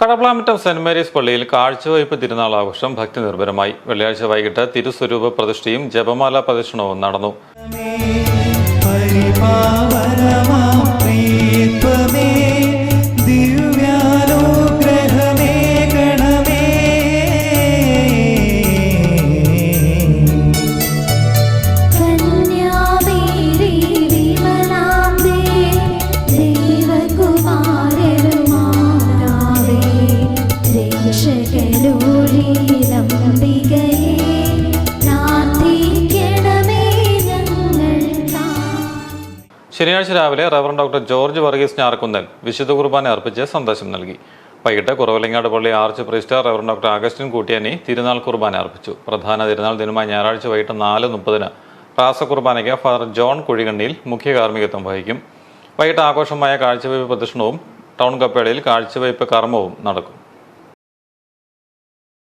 Kadaplamattam saint Mary's പള്ളിയിൽ കാഴ്ചവയ്പ് തിരുനാൾ ആഘോഷം ഭക്തി നിർഭരമായി. വെള്ളിയാഴ്ച വൈകിട്ട് തിരുസ്വരൂപ പ്രതിഷ്ഠയും ജപമാല പ്രദക്ഷിണവും നടന്നു. ശനിയാഴ്ച രാവിലെ reverend doctor George Varghese Njarkunnan വിശുദ്ധ കുർബാന അർപ്പിച്ച് സന്ദേശം നൽകി. വൈകിട്ട് കുറവലങ്ങാട് പള്ളി arch priest reverend doctor Augustine Koottiyani തിരുനാൾ കുർബാന അർപ്പിച്ചു. പ്രധാന തിരുനാൾ ദിനമായ ഞായറാഴ്ച വൈകിട്ട് നാല് മുപ്പതിന് റാസ കുർബാനയ്ക്ക് ഫാദർ ജോൺ കുഴികണ്ണിയിൽ മുഖ്യ കാർമ്മികത്വം വഹിക്കും. വൈകിട്ട് ആഘോഷമായ കാഴ്ചവയ്പ് പ്രദക്ഷിണവും ടൗൺ കപ്പേളയിൽ കാഴ്ചവയ്പ് കർമ്മവും നടക്കും.